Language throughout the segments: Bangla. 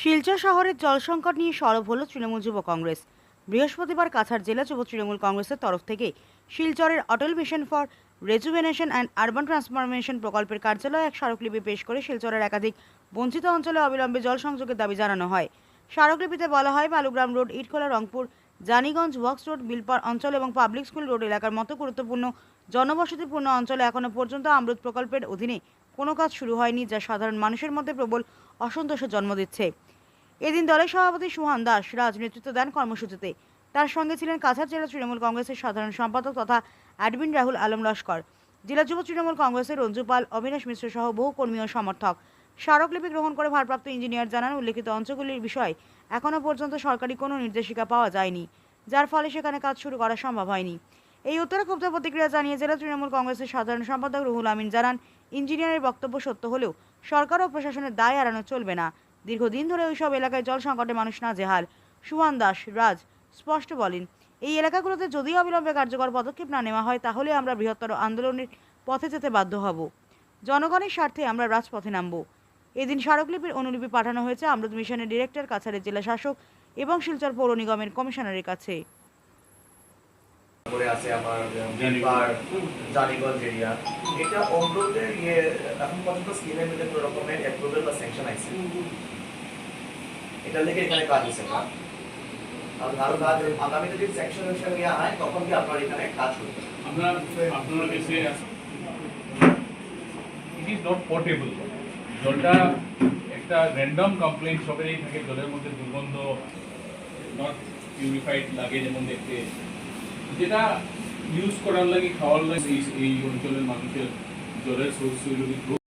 শিলচর শহরের জল সংকট নিয়ে সরব হল তৃণমূল যুব কংগ্রেস। বৃহস্পতিবার কাছাড় জেলা যুব তৃণমূল কংগ্রেসের তরফ থেকে শিলচরের Atal mission for rejuvenation and urban transformation প্রকল্পের কার্যালয়ে এক স্মারকলিপি পেশ করে শিলচরের একাধিক বঞ্চিত অঞ্চলে অবিলম্বে জল সংযোগের দাবি জানানো হয়। স্মারকলিপিতে বলা হয়, Balugram road, Itkhola, Rangpur, Janiganj works road Bilpar অঞ্চল এবং পাবলিক স্কুল রোড এলাকার মতো গুরুত্বপূর্ণ, জনবসতিপূর্ণ অঞ্চলে এখনও পর্যন্ত অমৃত প্রকল্পের অধীনে কোনো কাজ শুরু হয়নি, যা সাধারণ মানুষের মধ্যে প্রবল অসন্তোষের জন্ম দিচ্ছে। এদিন দলের সভাপতি সুহান দাস রাজ নেতৃত্ব দেন কর্মসূচিতে। তার সঙ্গে ছিলেন কাছাড় জেলা তৃণমূল কংগ্রেসের সাধারণ সম্পাদক তথা অ্যাডমিন রাহুল আলম লস্কর। জেলা যুব তৃণমূল কংগ্রেসের রঞ্জু পাল, অবিনাশ মিশ্র সহ বহু কর্মী ও সমর্থক। স্মারকলিপি গ্রহণ করে ভারপ্রাপ্ত ইঞ্জিনিয়ার জানান উল্লেখিত অঞ্চলগুলির বিষয়ে এখনও পর্যন্ত সরকারি কোনো নির্দেশিকা পাওয়া যায়নি, যার ফলে সেখানে কাজ শুরু করা সম্ভব হয়নি। এই উত্তরে ক্ষুব্ধ প্রতিক্রিয়া জানিয়ে জেলা তৃণমূল কংগ্রেসের সাধারণ সম্পাদক রুহুল আমিন জানান, ইঞ্জিনিয়ারের বক্তব্য সত্য হলেও সরকার ও প্রশাসনের দায় এড়ানো চলবে না। দীর্ঘদিন ধরে ওইসব এলাকায় জল সংকটে মানুষ নাজেহাল সুহান দাস, রাজ, স্পষ্ট বলেন, এই এলাকাগুলোতে যদি অবিলম্বে কার্যকর পদক্ষেপ না নেওয়া হয়, তাহলে আমরা বৃহত্তর আন্দোলনের পথে যেতে বাধ্য হব। জনগণের স্বার্থে আমরা রাজপথে নামব। এদিন স্মারকলিপির অনুলিপি পাঠানো হয়েছে অমৃত মিশনের ডিরেক্টর, কাছাড়ের জেলা শাসক এবং শিলচর পৌর নিগমের কমিশনারের কাছে। এটা অমরুদের ইয়ে এখন পর্যন্ত স্কিমের মধ্যে কোনো রকমের অ্যাপ্রুভাল বা স্যাংশন আইছে? এটা লেগে এখানে কাজ হচ্ছে না আর আরও কাজ আগামী যদি স্যাংশন হিসেবে ইয়ে হয় তখন কি আপনার এখানে কাজ আমরা আপনারা কাছে ইট ইজ নট পোর্টেবল জলটা একটা র্যান্ডম কমপ্লেন সবেরই থাকে, জলের মধ্যে দুর্গন্ধ নট পিউরিফাইড লাগে যেমন দেখতে। যেটা ইউজ করার লাগে, খাওয়ার লাগে, এই- অঞ্চলের মানুষের জলের সোর্স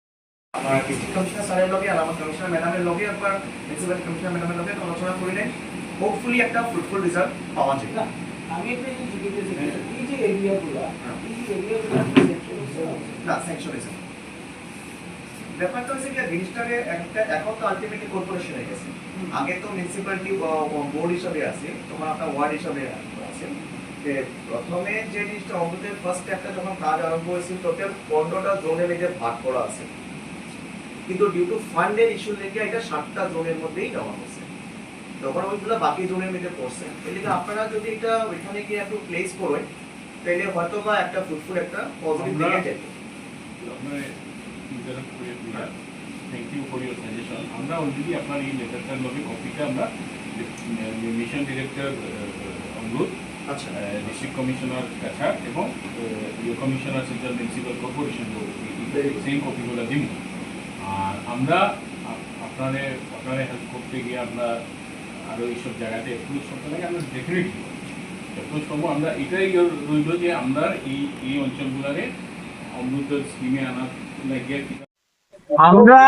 ডিস্ট্রিক্ট কমিশনার স্যারের লগে আর আমার কমিশনার ম্যাডামের লগে একবার প্রিন্সিপাল কমিশনার ম্যাডামের লগে আলোচনা করিলে হোপফুলি একটা ফ্রুটফুল রেজাল্ট পাওয়া যায়। আমি একটা জিনিস জিজ্ঞেস করছি, এই যে এরিয়াগুলো এই এরিয়াগুলো না হয়েছে ব্যাপারটা হচ্ছে কি জিনিসটাকে একটা এখন তো আলটিমেটলি কর্পোরেশন হয়ে গেছে। আগে তো মিউনিসিপ্যালিটি বোর্ড হিসাবে আছে তোমার আপনার ওয়ার্ড হিসাবে আছে। যে প্রথমে যে জিনিসটা অমৃতের ফার্স্ট একটা যখন কাজ আরম্ভ হয়েছিল টোটাল পনেরোটা জোনের মধ্যে ভাগ করা আছে। কিন্তু ডিউ টু ফান্ডের ইস্যু লেগে এটা সাতটা জোনের মধ্যেই দেওয়া হয়েছে। তখন ওইগুলো বাকি জোনের মধ্যে পড়ছে। এদিকে আপনারা যদি এটা ওইখানে গিয়ে একটু প্লেস করেন তাহলে হয়তো বা একটা ফুটফুল একটা পজিটিভ দিকে যেত thank you for your suggestion আমরা অলরেডি আপনার এই লেটারটার লগে কপিটা আমরা মিশন ডিরেক্টর অনুরোধ আচ্ছা। ডিস্ট্রিক্ট কমিশনার কাছা এবং commissioner central municipal corporation same কপিগুলো দিব। আর আমরা আপ- আপনারে হেল্প করতে গিয়ে আমরা আরও এইসব জায়গাতে অ্যাপ্রোচ করতে লাগে আমরা ডেফিনেটলি অ্যাপ্রোচ করব আমরা এটাই রইল যে আমরা এই এই অঞ্চলগুলারে অমৃত স্কিমে আনার লাগিয়ে আমরা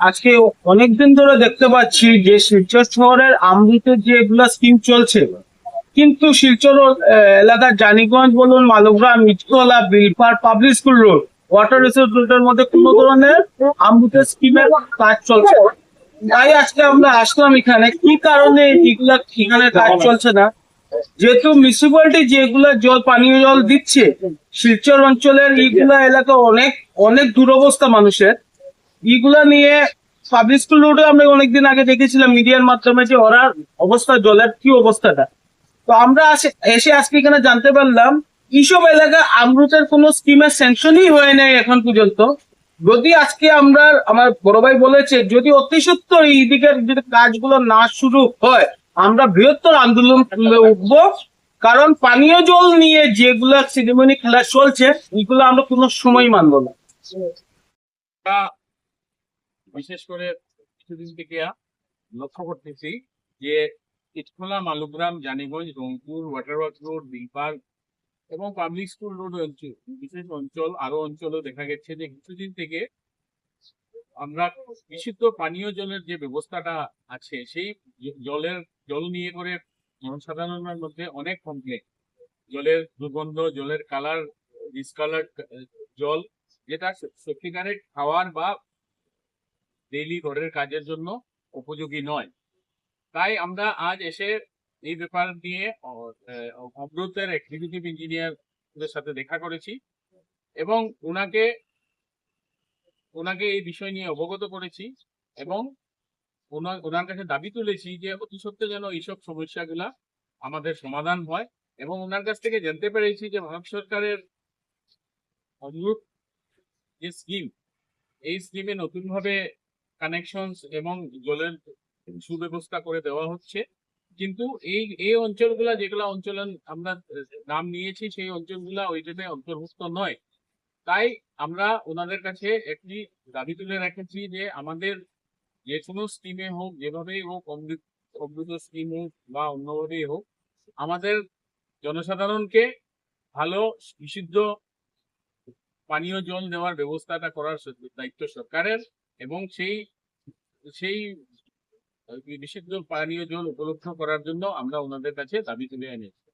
আজকে অনেকদিন ধরে দেখতে পাচ্ছি যে শিলচর শহরের আমৃতের যে এগুলা স্কিম চলছে, কিন্তু শিলচর এলাকার জানিগঞ্জ বলুন, Malgram, Itkola Bilpar public school road water resource রোডের মধ্যে কোনো ধরনের আমৃতের স্কিমের কাজ চলছে? তাই আজকে আমরা আসলাম এখানে। কি কারণে এগুলা এখানে কাজ চলছে না? যেহেতু মিউনিসিপালিটি যেগুলা জল পানীয় জল দিচ্ছে শিলচর অঞ্চলের এইগুলা এলাকা অনেক অনেক দুরবস্থা মানুষের। এইগুলা নিয়ে পাবলিক স্কুল রোডে আমরা অনেকদিন আগে দেখেছিলাম মিডিয়ার মাধ্যমে যে ওরা অবস্থা জলের কি অবস্থাটা। তো আমরা এসে আজকে এখানে জানতে পারলাম এইসব এলাকা আমরুতের কোনো স্কিমের স্যাংশনই হয় নাই এখন পর্যন্ত। যদি আজকে আমরা, আমার বড় ভাই বলেছে, যদি অতি সত্তর এই দিকের যদি কাজগুলো না শুরু হয়, আমরা বৃহত্তর আন্দোলন উঠবো। কারণ পানীয় জল নিয়ে যেগুলা সিনেমনি খেলা চলছে, এগুলো আমরা কোনো সময় মানবো না। বিশেষ করে কিছুদিন থেকে লক্ষ্য করতেছি যে, ইটখোলা, মালুগ্রাম, জানিগঞ্জ, রংপুর ওয়াটারওয়ার্ক রোড বিলপার এবং পাবলিক স্কুল রোড অঞ্চল বিশেষ অঞ্চল, আরও অঞ্চলও দেখা গেছে যে কিছুদিন থেকে আমরা বিশুদ্ধ পানীয় জলের যে ব্যবস্থাটা আছে, সেই জলের, জল নিয়ে করে জনসাধারণের মধ্যে অনেক কমপ্লেন জলের দুর্গন্ধ, জলের কালার ডিসকালার জল, যেটা সত্যিকারের খাওয়ার বা ডেইলি ঘরের কাজের জন্য উপযোগী নয়। তাই আমরা আজ এসে এই ব্যাপার নিয়ে অমৃতের এক্সিকিউটিভ ইঞ্জিনিয়ারদের সাথে দেখা করেছি এবং ওনাকে ওনাকে এই বিষয় নিয়ে অবগত করেছি এবং ওনার কাছে দাবি তুলেছি যে অতি সত্ত্বে যেন এইসব সমস্যাগুলা আমাদের সমাধান হয়? এবং ওনার কাছ থেকে জানতে পেরেছি যে, ভারত সরকারের অনুরূপ যে স্কিম এই স্কিমে নতুনভাবে কানেকশনস এবং জলের সুব্যবস্থা করে দেওয়া হচ্ছে। কিন্তু এই এই অঞ্চলগুলা যেগুলা অঞ্চল আমরা নাম নিয়েছি, সেই অঞ্চলগুলা ওইটাতে অন্তর্ভুক্ত নয়। তাই আমরা ওনাদের কাছে একটি দাবি তুলে রেখেছি যে আমাদের যে কোনো স্কিমে হোক, যেভাবেই হোক অমৃত অমৃত স্কিম হোক বা অন্যভাবেই হোক, আমাদের জনসাধারণকে ভালো, বিশুদ্ধ পানীয় জল দেওয়ার ব্যবস্থাটা করার দায়িত্ব সরকারের এবং সেই সেই বিশুদ্ধ পানীয় জল উপলব্ধ করার জন্য আমরা ওনাদের কাছে দাবি তুলে এনেছি।